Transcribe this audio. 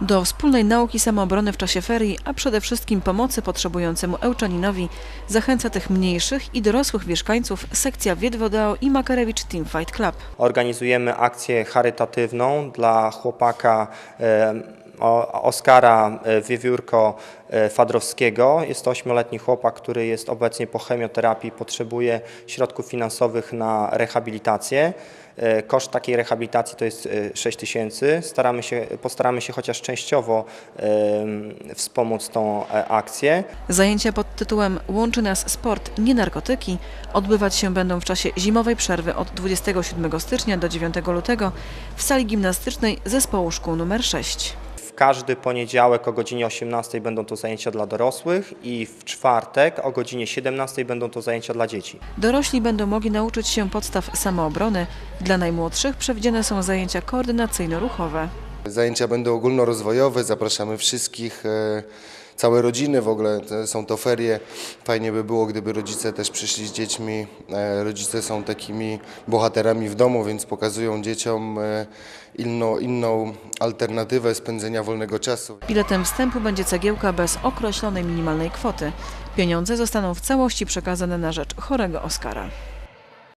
Do wspólnej nauki samoobrony w czasie ferii, a przede wszystkim pomocy potrzebującemu Ełczaninowi zachęca tych mniejszych i dorosłych mieszkańców sekcja Wiedwodao i Makarewicz Team Fight Club. Organizujemy akcję charytatywną dla chłopaka Oskara e, Wiewiórko e, Fadrowskiego. Jest to ośmioletni chłopak, który jest obecnie po chemioterapii, potrzebuje środków finansowych na rehabilitację. E, Koszt takiej rehabilitacji to jest e, 6 tysięcy. Staramy się, postaramy się chociaż częściowo wspomóc tą akcję. Zajęcia pod tytułem Łączy nas sport, nie narkotyki odbywać się będą w czasie zimowej przerwy od 27 stycznia do 9 lutego w sali gimnastycznej zespołu szkół nr 6. W każdy poniedziałek o godzinie 18 będą to zajęcia dla dorosłych i w czwartek o godzinie 17 będą to zajęcia dla dzieci. Dorośli będą mogli nauczyć się podstaw samoobrony. Dla najmłodszych przewidziane są zajęcia koordynacyjno-ruchowe. Zajęcia będą ogólnorozwojowe, zapraszamy wszystkich, e, całe rodziny w ogóle, są to ferie. Fajnie by było, gdyby rodzice też przyszli z dziećmi. E, Rodzice są takimi bohaterami w domu, więc pokazują dzieciom e, inną, inną alternatywę spędzenia wolnego czasu. Biletem wstępu będzie cegiełka bez określonej minimalnej kwoty. Pieniądze zostaną w całości przekazane na rzecz chorego Oskara.